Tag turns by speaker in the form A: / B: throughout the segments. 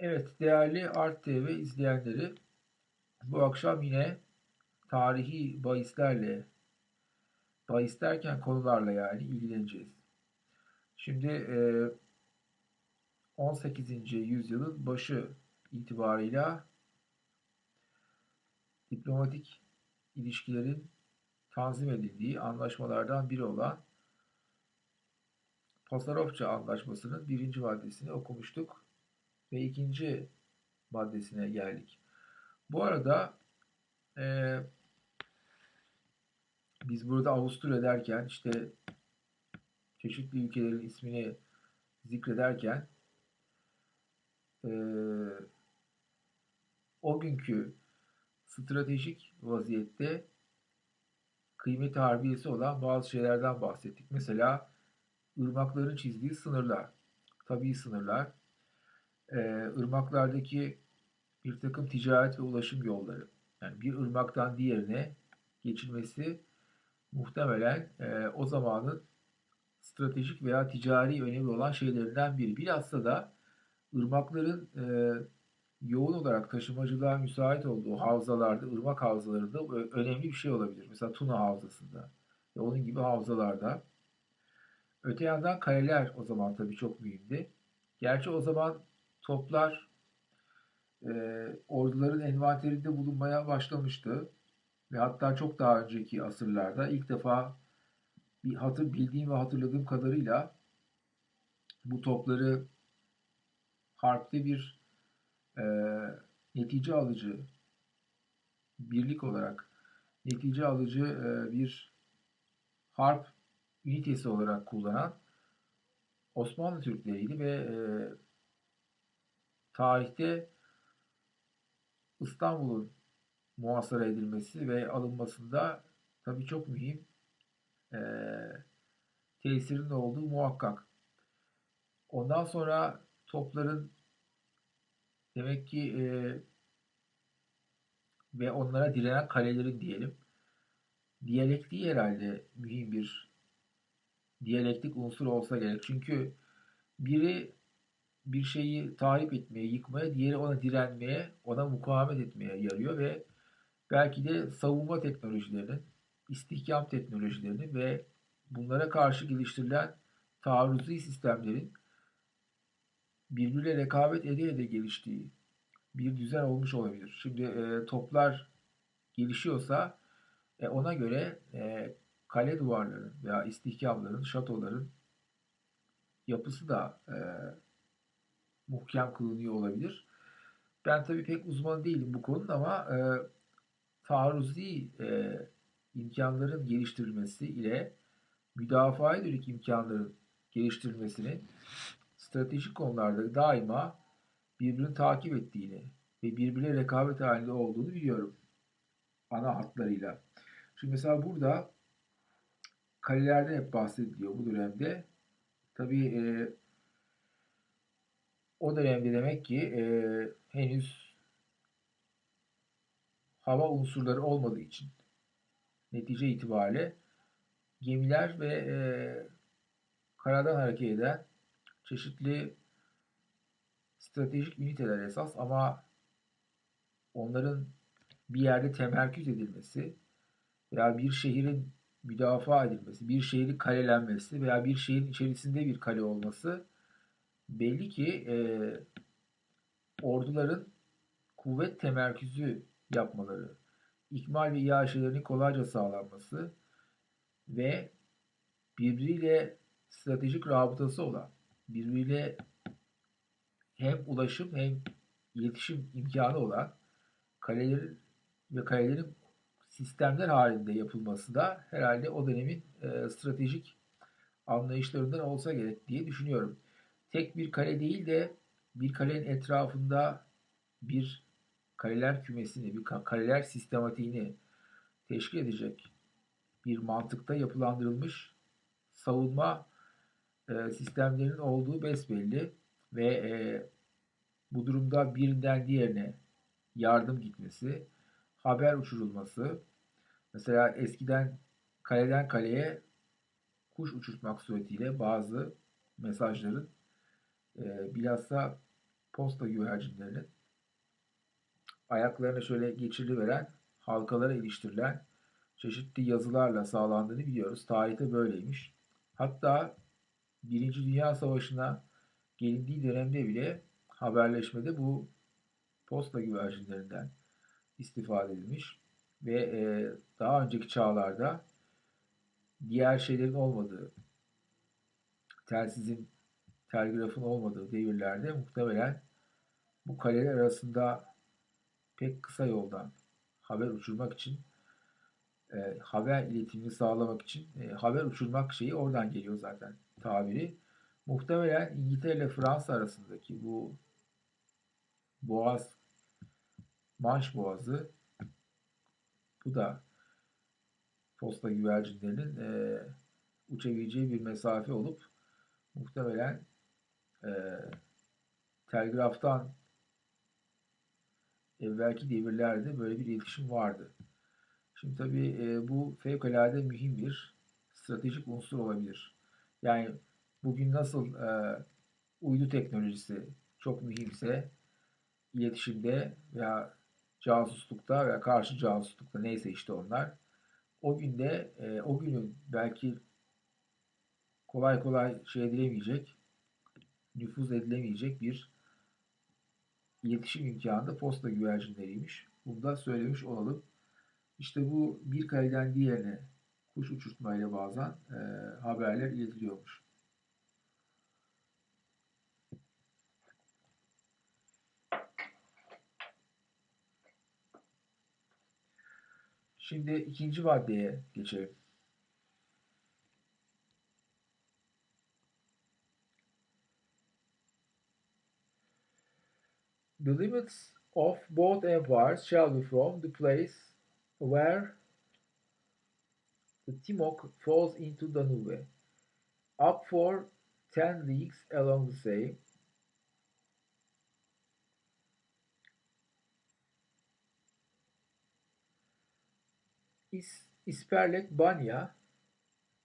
A: Evet değerli Art TV izleyenleri bu akşam yine tarihi bahislerle bahis derken konularla yani ilgileneceğiz. Şimdi e, 18. yüzyılın başı itibarıyla diplomatik ilişkilerin tanzim edildiği anlaşmalardan biri olan Pasarofça Anlaşması'nın birinci maddesini okumuştuk ve ikinci maddesine geldik. Bu arada e, biz burada Avusturya derken işte çeşitli ülkelerin ismini zikrederken e, o günkü stratejik vaziyette kıymet harbiyesi olan bazı şeylerden bahsettik. Mesela ırmakların çizdiği sınırlar, tabii sınırlar, e, ırmaklardaki bir takım ticaret ve ulaşım yolları. Yani bir ırmaktan diğerine geçilmesi muhtemelen e, o zamanın stratejik veya ticari önemi olan şeylerinden biri. Bilhassa da ırmakların e, yoğun olarak taşımacılığa müsait olduğu havzalarda, ırmak havzalarında önemli bir şey olabilir. Mesela Tuna havzasında ve onun gibi havzalarda. Öte yandan kaleler o zaman tabii çok mühimdi. Gerçi o zaman toplar e, orduların envanterinde bulunmaya başlamıştı. Ve hatta çok daha önceki asırlarda ilk defa bir hatır bildiğim ve hatırladığım kadarıyla bu topları harpte bir e, netice alıcı birlik olarak netice alıcı e, bir harp ünitesi olarak kullanan Osmanlı Türkleriydi ve e, tarihte İstanbul'un muhasara edilmesi ve alınmasında tabii çok mühim e, tesirin olduğu muhakkak. Ondan sonra topların demek ki e, ve onlara direnen kalelerin diyelim diyalektiği herhalde mühim bir diyalektik unsur olsa gerek. Çünkü biri bir şeyi tahrip etmeye, yıkmaya, diğeri ona direnmeye, ona mukavemet etmeye yarıyor ve belki de savunma teknolojilerinin, istihkam teknolojilerinin ve bunlara karşı geliştirilen taarruzi sistemlerin birbiriyle rekabet ede ede geliştiği bir düzen olmuş olabilir. Şimdi e, toplar gelişiyorsa e, ona göre e, kale duvarların veya istihkamların, şatoların yapısı da e, muhkem kılınıyor olabilir. Ben tabii pek uzman değilim bu konuda ama e, taarruzi e, imkanların geliştirilmesi ile müdafaa yönelik imkanların geliştirilmesini stratejik konularda daima birbirini takip ettiğini ve birbirine rekabet halinde olduğunu biliyorum. Ana hatlarıyla. Şimdi mesela burada kalelerden hep bahsediliyor bu dönemde. Tabii e, o dönemde demek ki e, henüz hava unsurları olmadığı için netice itibariyle gemiler ve e, karadan hareket eden çeşitli stratejik üniteler esas ama onların bir yerde temerküz edilmesi veya bir şehrin müdafaa edilmesi, bir şehrin kalelenmesi veya bir şehrin içerisinde bir kale olması belli ki e, orduların kuvvet temerküzü yapmaları, ikmal ve iaşelerinin kolayca sağlanması ve birbiriyle stratejik rabıtası olan, birbiriyle hem ulaşım hem iletişim imkanı olan kalelerin ve kalelerin sistemler halinde yapılması da herhalde o dönemin e, stratejik anlayışlarından olsa gerek diye düşünüyorum tek bir kale değil de bir kalenin etrafında bir kaleler kümesini, bir kaleler sistematiğini teşkil edecek bir mantıkta yapılandırılmış savunma e, sistemlerinin olduğu besbelli ve e, bu durumda birinden diğerine yardım gitmesi, haber uçurulması, mesela eskiden kaleden kaleye kuş uçurtmak suretiyle bazı mesajların e, bilhassa posta güvercinlerinin ayaklarına şöyle geçiriveren, halkalara iliştirilen çeşitli yazılarla sağlandığını biliyoruz. Tarihte böyleymiş. Hatta Birinci Dünya Savaşı'na gelindiği dönemde bile haberleşmede bu posta güvercinlerinden istifade edilmiş ve e, daha önceki çağlarda diğer şeylerin olmadığı, telsizin, telgrafın olmadığı devirlerde muhtemelen bu kaleler arasında pek kısa yoldan haber uçurmak için e, haber iletimini sağlamak için e, haber uçurmak şeyi oradan geliyor zaten tabiri. Muhtemelen İngiltere ile Fransa arasındaki bu boğaz Manş Boğazı bu da posta güvercinlerinin e, uçabileceği bir mesafe olup muhtemelen e, telgraftan evvelki devirlerde böyle bir iletişim vardı. Şimdi tabii e, bu fevkalade mühim bir stratejik unsur olabilir. Yani bugün nasıl e, uydu teknolojisi çok mühimse iletişimde veya casuslukta veya karşı casuslukta neyse işte onlar o günde e, o günün belki kolay kolay şey edilemeyecek nüfuz edilemeyecek bir iletişim imkanı da posta güvercinleriymiş. Bunu da söylemiş olalım. İşte bu bir kaleden diğerine kuş uçurtmayla bazen e, haberler iletiliyormuş. Şimdi ikinci maddeye geçelim. The limits of both empires shall be from the place where the Timok falls into Danube, up for ten leagues along the same, is Isperlek Banya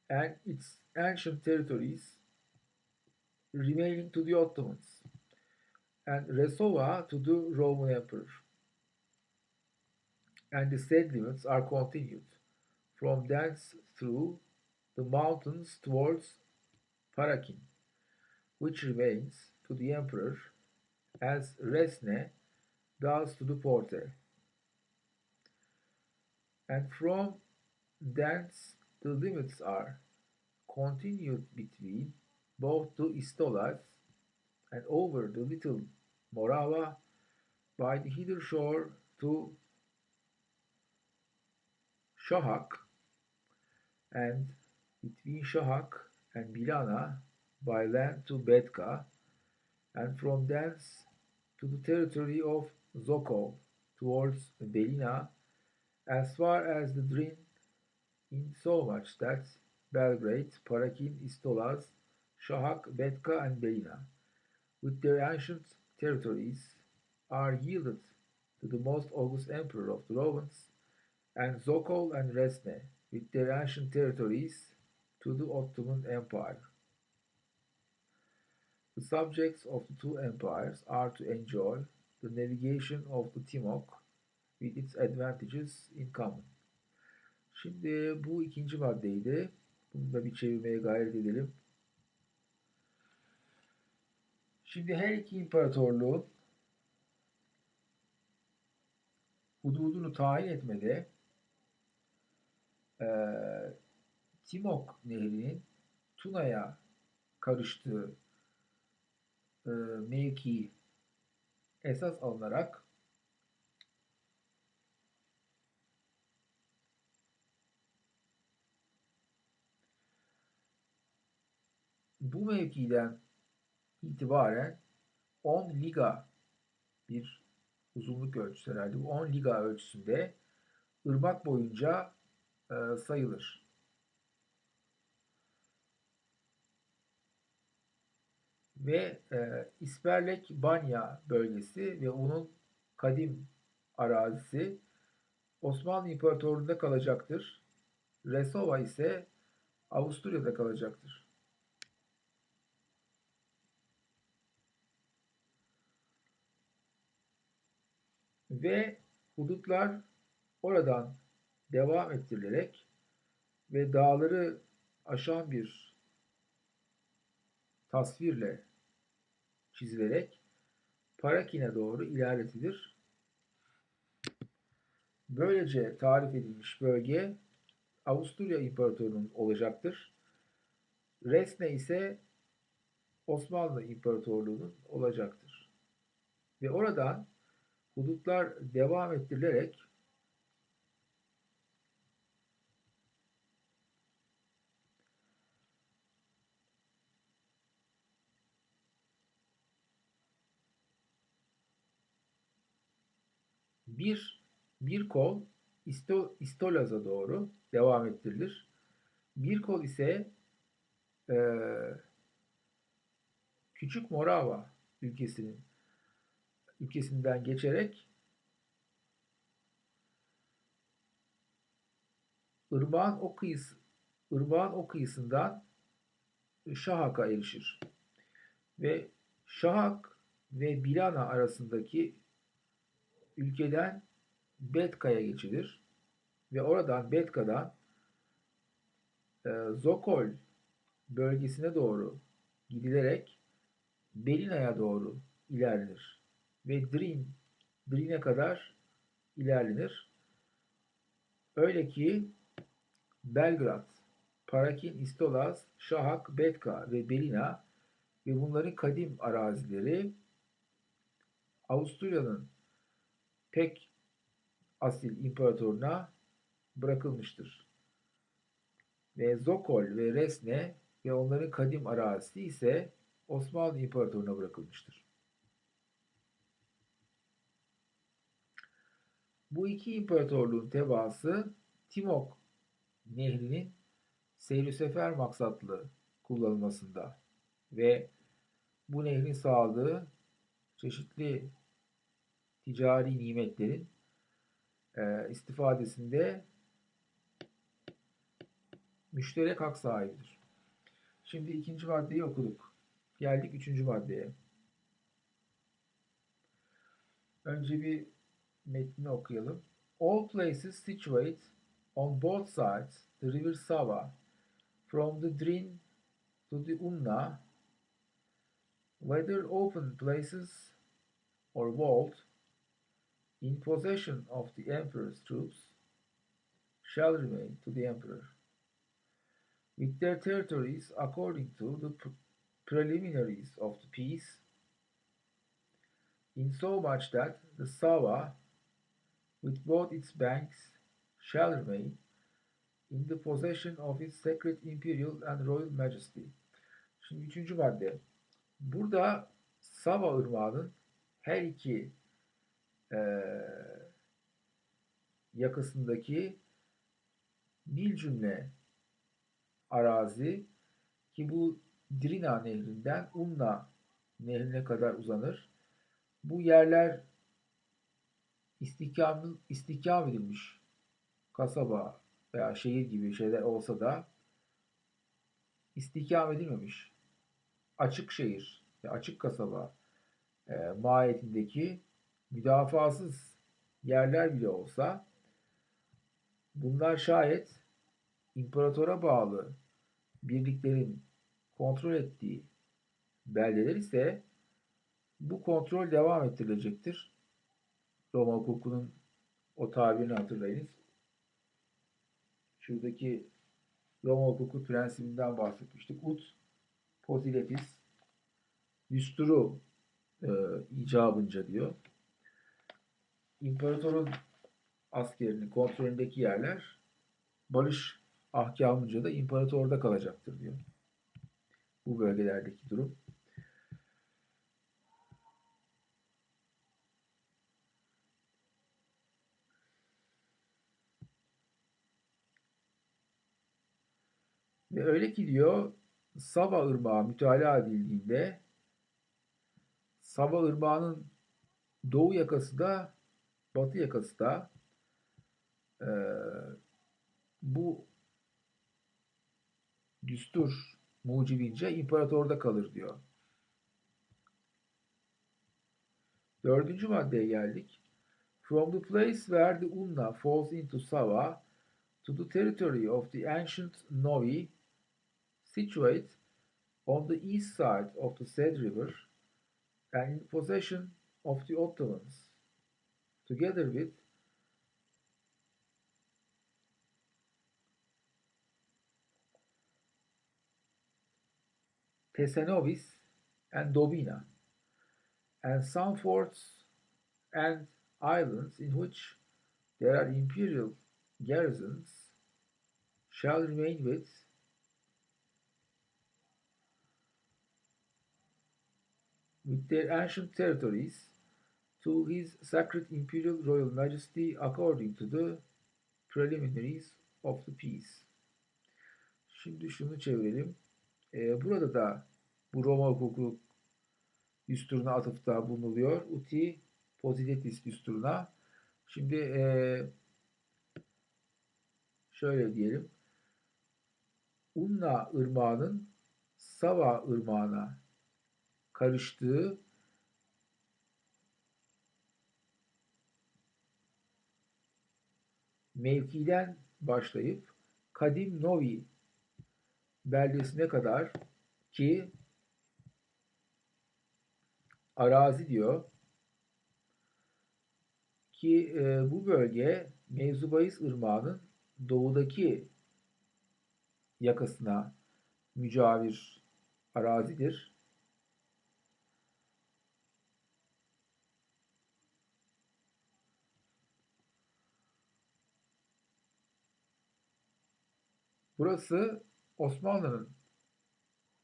A: and its ancient territories remaining to the Ottomans, and Resova to the Roman Emperor. And the limits are continued from thence through the mountains towards Parakin, which remains to the emperor as Resne does to the Porte. And from thence the limits are continued between both the Istolas and over the little Morava by the hither shore to Şahak and between Şahak and Bilana by land to Betka and from thence to the territory of Zokov towards Belina as far as the Drin in so much that Belgrade, Parakin, Istolas, Şahak, Betka and Belina with their ancient territories are yielded to the most august emperor of the Romans and Zokol and Resne, with their ancient territories, to the Ottoman Empire. The subjects of the two empires are to enjoy the navigation of the Timok with its advantages in common. Şimdi bu ikinci maddeydi. Bunu da bir çevirmeye gayret edelim. Şimdi her iki imparatorluğun hududunu tayin etmede e, Timok Nehri'nin Tuna'ya karıştığı e, mevki esas alınarak bu mevkiden itibaren 10 liga bir uzunluk ölçüsü herhalde. Bu 10 liga ölçüsünde ırmak boyunca e, sayılır. Ve e, İsperlek Banya bölgesi ve onun kadim arazisi Osmanlı İmparatorluğu'nda kalacaktır. Resova ise Avusturya'da kalacaktır. Ve hudutlar oradan devam ettirilerek ve dağları aşan bir tasvirle çizilerek Parakin'e doğru ilerletilir. Böylece tarif edilmiş bölge Avusturya İmparatorluğu'nun olacaktır. Resne ise Osmanlı İmparatorluğu'nun olacaktır. Ve oradan hudutlar devam ettirilerek bir bir kol İstolaz'a doğru devam ettirilir. Bir kol ise e, Küçük Morava ülkesinin ülkesinden geçerek ırmağın o kıyısı ırmağın o kıyısından Şahak'a erişir. Ve Şahak ve Bilana arasındaki ülkeden Betka'ya geçilir ve oradan Betka'dan e, Zokol bölgesine doğru gidilerek Belina'ya doğru ilerlenir ve Drin, Drin'e kadar ilerlenir. Öyle ki Belgrad, Parakin, İstolaz, Şahak, Betka ve Belina ve bunların kadim arazileri Avusturya'nın pek asil imparatoruna bırakılmıştır. Ve Zokol ve Resne ve onların kadim arazisi ise Osmanlı İmparatorluğu'na bırakılmıştır. Bu iki imparatorluğun tebaası Timok Nehri'nin seyri maksatlı kullanılmasında ve bu nehrin sağladığı çeşitli ticari nimetlerin e, istifadesinde müşterek hak sahibidir. Şimdi ikinci maddeyi okuduk. Geldik üçüncü maddeye. Önce bir metni okuyalım. All places situate on both sides the river Sava from the Drin to the Unna whether open places or walled in possession of the emperor's troops shall remain to the emperor, with their territories according to the pre preliminaries of the peace, in so much that the Sava, with both its banks, shall remain in the possession of its sacred imperial and royal majesty. Şimdi üçüncü madde. Burada Sava ırmağının her iki e, yakasındaki bir cümle arazi ki bu Drina nehrinden Unna nehrine kadar uzanır. Bu yerler istihkam, istihkam edilmiş kasaba veya şehir gibi şeyler olsa da istihkam edilmemiş açık şehir, açık kasaba e, mahiyetindeki müdafasız yerler bile olsa bunlar şayet imparatora bağlı birliklerin kontrol ettiği beldeler ise bu kontrol devam ettirilecektir. Roma hukukunun o tabirini hatırlayınız. Şuradaki Roma hukuku prensibinden bahsetmiştik. Ut posiletis düsturu e, icabınca diyor imparatorun askerinin kontrolündeki yerler barış ahkamınca da imparatorda kalacaktır diyor. Bu bölgelerdeki durum. Ve öyle ki diyor Sava Irmağı mütalaa edildiğinde Sava Irmağı'nın doğu yakası da Batı yakası da e, bu düstur mucibince imparatorda kalır diyor. Dördüncü maddeye geldik. From the place where the Unna falls into Sava to the territory of the ancient Novi, situate on the east side of the said river and in possession of the Ottomans, together with Tesenovis and Dobina, and some forts and islands in which there are imperial garrisons shall remain with with their ancient territories to his sacred imperial royal majesty according to the preliminaries of the peace. Şimdi şunu çevirelim. Ee, burada da bu Roma hukuku düsturuna atıfta bulunuluyor. Uti Posidetis düsturuna. Şimdi ee, şöyle diyelim. Unna ırmağının Sava ırmağına karıştığı mevkiden başlayıp Kadim Novi beldesine kadar ki arazi diyor ki e, bu bölge Mevzubayis Irmağı'nın doğudaki yakasına mücavir arazidir. Burası Osmanlı'nın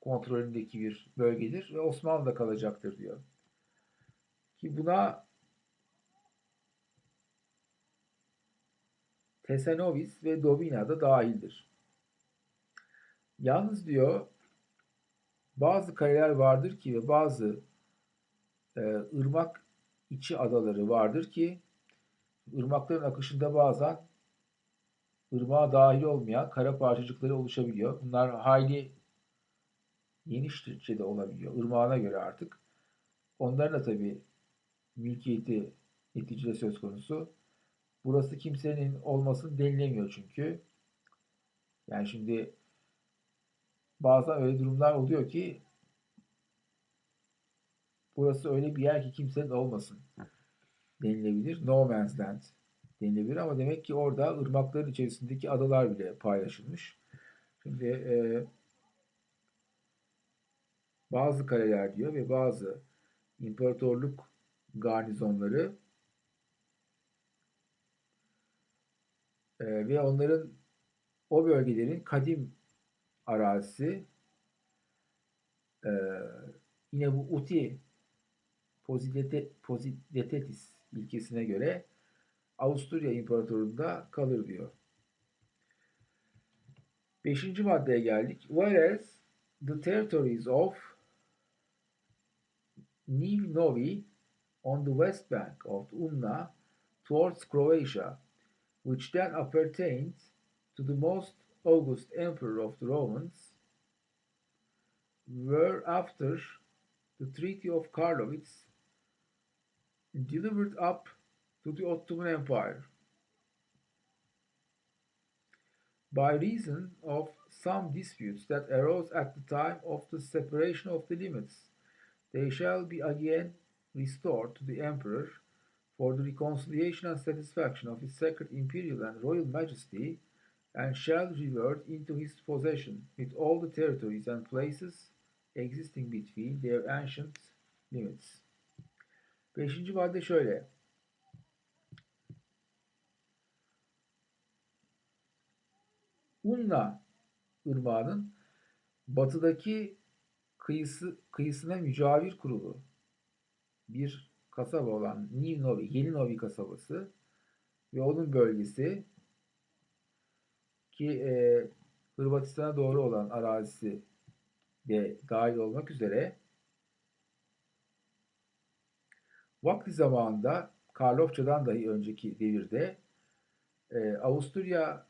A: kontrolündeki bir bölgedir ve Osmanlı'da kalacaktır diyor. Ki buna Tesenovis ve Dobina da dahildir. Yalnız diyor bazı kaleler vardır ki ve bazı e, ırmak içi adaları vardır ki ırmakların akışında bazen ırmağa dahil olmayan kara parçacıkları oluşabiliyor. Bunlar hayli genişçe de olabiliyor. Irmağına göre artık. Onların da tabii mülkiyeti neticede söz konusu. Burası kimsenin olmasın denilemiyor çünkü. Yani şimdi bazen öyle durumlar oluyor ki burası öyle bir yer ki kimsenin olmasın denilebilir. No man's land denilebilir ama demek ki orada ırmakların içerisindeki adalar bile paylaşılmış. Şimdi e, bazı kaleler diyor ve bazı imparatorluk garnizonları e, ve onların o bölgelerin kadim arazisi e, yine bu Uti Posidete, Posidetetis ilkesine göre Avusturya İmparatorluğu'nda kalır diyor. Beşinci maddeye geldik. Whereas the territories of New Novi on the west bank of the Unna towards Croatia, which then appertained to the most august emperor of the Romans, were after the Treaty of Karlovitz delivered up to the Ottoman Empire. By reason of some disputes that arose at the time of the separation of the limits, they shall be again restored to the emperor for the reconciliation and satisfaction of his sacred imperial and royal majesty, and shall revert into his possession with all the territories and places existing between their ancient limits. Beşinci madde şöyle. Unna ırmağının batıdaki kıyısı, kıyısına mücavir kurulu bir kasaba olan Nivnovi, Yeni Novi kasabası ve onun bölgesi ki e, Hırvatistan'a doğru olan arazisi de dahil olmak üzere vakti zamanında Karlofça'dan dahi önceki devirde e, Avusturya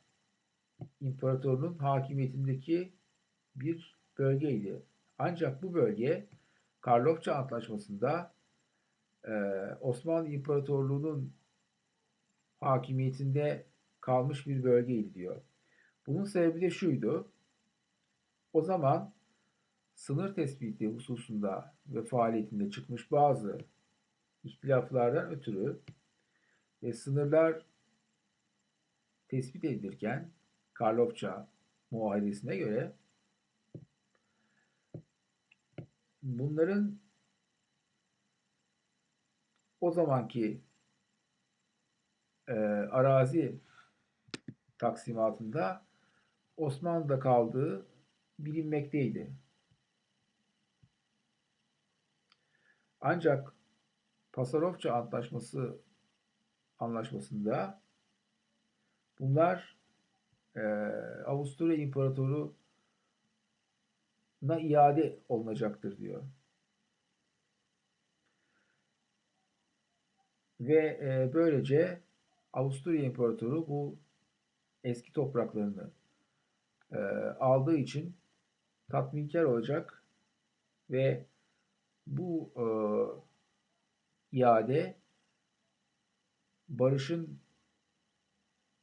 A: İmparatorluğu'nun hakimiyetindeki bir bölgeydi. Ancak bu bölge Karlofça Antlaşması'nda e, Osmanlı İmparatorluğu'nun hakimiyetinde kalmış bir bölgeydi diyor. Bunun sebebi de şuydu. O zaman sınır tespiti hususunda ve faaliyetinde çıkmış bazı ihtilaflardan ötürü ve sınırlar tespit edilirken Karlofça muahedesine göre bunların o zamanki e, arazi taksimatında Osmanlı'da kaldığı bilinmekteydi. Ancak Pasarofça Antlaşması anlaşmasında bunlar e, Avusturya İmparatoru'na iade olunacaktır diyor. Ve e, böylece Avusturya İmparatoru bu eski topraklarını e, aldığı için tatminkar olacak ve bu e, iade barışın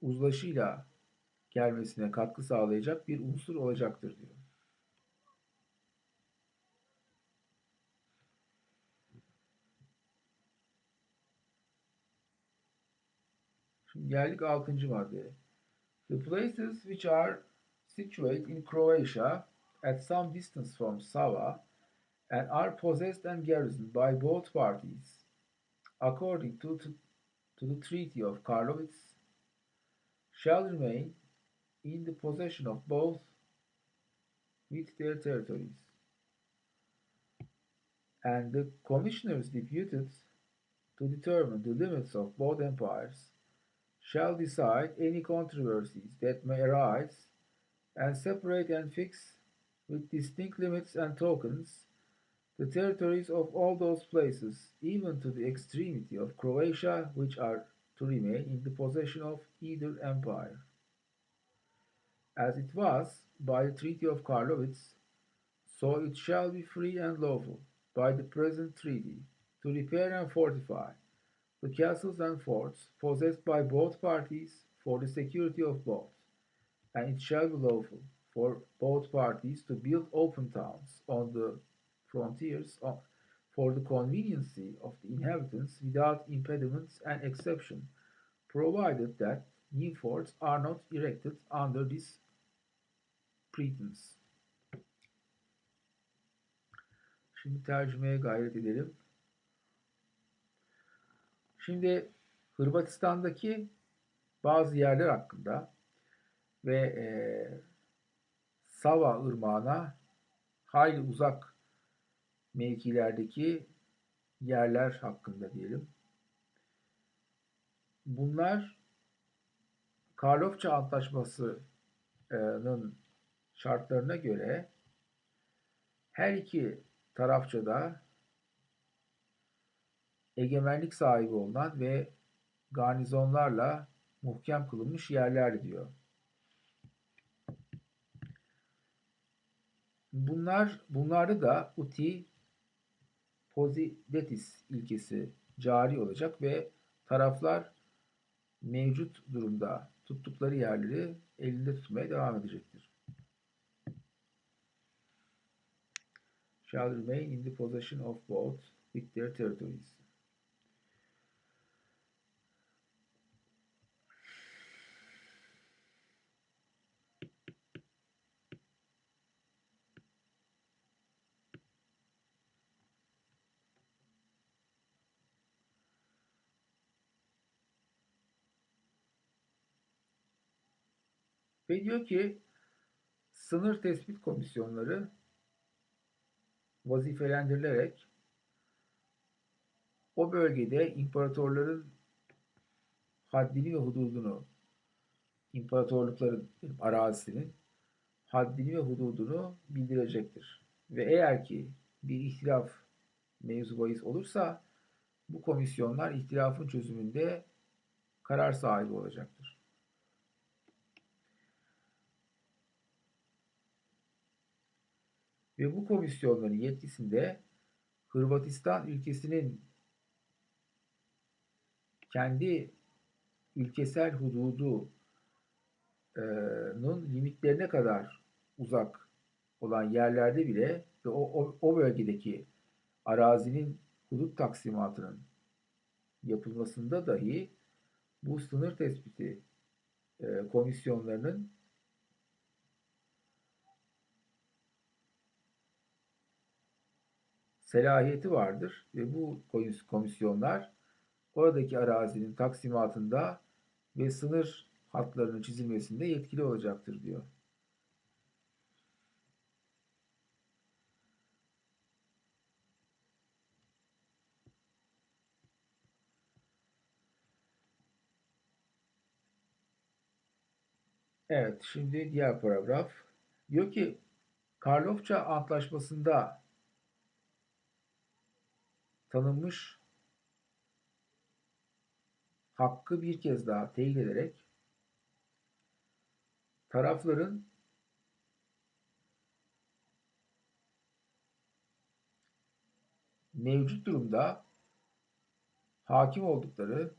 A: uzlaşıyla gelmesine katkı sağlayacak bir unsur olacaktır diyor. Şimdi geldik 6. maddeye. The places which are situate in Croatia at some distance from Sava and are possessed and garrisoned by both parties, according to, to, to the Treaty of Karlovitz, shall remain in the possession of both with their territories. And the commissioners deputed to determine the limits of both empires shall decide any controversies that may arise and separate and fix with distinct limits and tokens the territories of all those places, even to the extremity of Croatia, which are to remain in the possession of either empire. As it was by the Treaty of Karlovitz, so it shall be free and lawful by the present treaty to repair and fortify the castles and forts possessed by both parties for the security of both, and it shall be lawful for both parties to build open towns on the frontiers for the conveniency of the inhabitants without impediments and exception, provided that new forts are not erected under this pretense. Şimdi tercümeye gayret edelim. Şimdi Hırvatistan'daki bazı yerler hakkında ve e, Sava Irmağı'na hayli uzak mevkilerdeki yerler hakkında diyelim. Bunlar Karlofça Antlaşması'nın şartlarına göre her iki tarafça da egemenlik sahibi olunan ve garnizonlarla muhkem kılınmış yerler diyor. Bunlar bunlarda da uti posidetis ilkesi cari olacak ve taraflar mevcut durumda tuttukları yerleri elinde tutmaya devam edecektir. Shall remain in the possession of both with their territories. Ve diyor ki sınır tespit komisyonları vazifelendirilerek o bölgede imparatorların haddini ve hududunu imparatorlukların arazisinin haddini ve hududunu bildirecektir. Ve eğer ki bir ihtilaf mevzu bahis olursa bu komisyonlar ihtilafın çözümünde karar sahibi olacaktır. Ve bu komisyonların yetkisinde Hırvatistan ülkesinin kendi ülkesel hududunun limitlerine kadar uzak olan yerlerde bile ve o, o, o bölgedeki arazinin hudut taksimatının yapılmasında dahi bu sınır tespiti e, komisyonlarının selahiyeti vardır ve bu komisyonlar oradaki arazinin taksimatında ve sınır hatlarının çizilmesinde yetkili olacaktır diyor. Evet, şimdi diğer paragraf. Diyor ki, Karlofça Antlaşması'nda tanınmış hakkı bir kez daha teyit ederek tarafların mevcut durumda hakim oldukları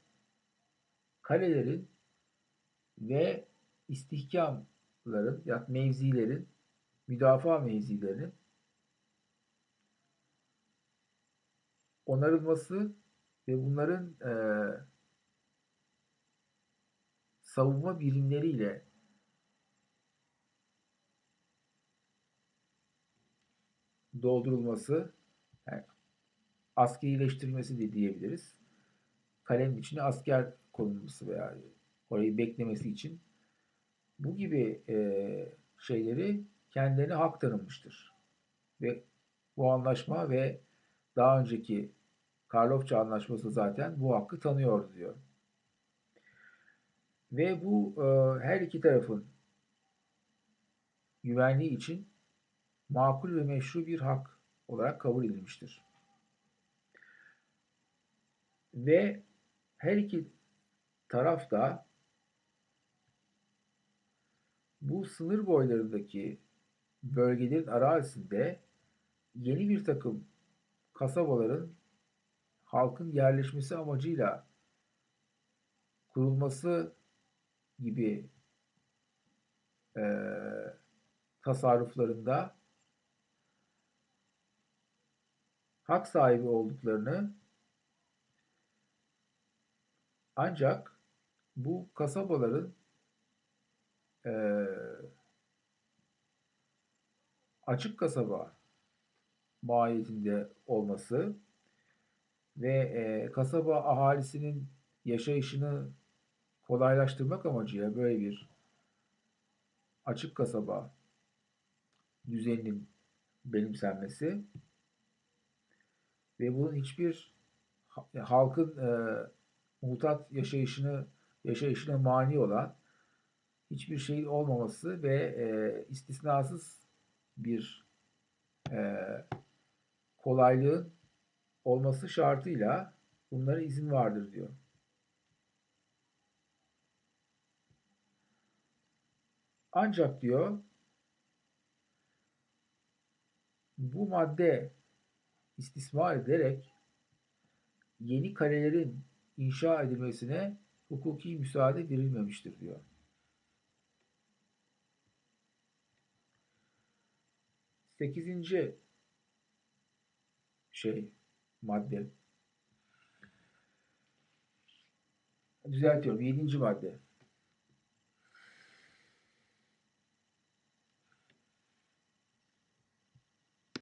A: kalelerin ve istihkamların ya mevzilerin müdafaa mevzilerinin onarılması ve bunların e, savunma birimleriyle doldurulması, yani askerileştirilmesi de diyebiliriz. Kalenin içine asker konulması veya orayı beklemesi için bu gibi e, şeyleri kendilerine hak tanınmıştır. Ve bu anlaşma ve daha önceki Karlofça Anlaşması zaten bu hakkı tanıyordu diyor. Ve bu e, her iki tarafın güvenliği için makul ve meşru bir hak olarak kabul edilmiştir. Ve her iki taraf da bu sınır boylarındaki bölgelerin arazisinde yeni bir takım kasabaların halkın yerleşmesi amacıyla kurulması gibi e, tasarruflarında hak sahibi olduklarını ancak bu kasabaların e, açık kasaba mahiyetinde olması ve e, kasaba ahalisinin yaşayışını kolaylaştırmak amacıyla böyle bir açık kasaba düzeninin benimsenmesi ve bunun hiçbir halkın e, mutat yaşayışını yaşayışına mani olan hiçbir şeyin olmaması ve e, istisnasız bir e, kolaylığın olması şartıyla bunlara izin vardır diyor. Ancak diyor bu madde istismar ederek yeni kalelerin inşa edilmesine hukuki müsaade verilmemiştir diyor. Sekizinci şey madde. Düzeltiyorum. Yedinci madde.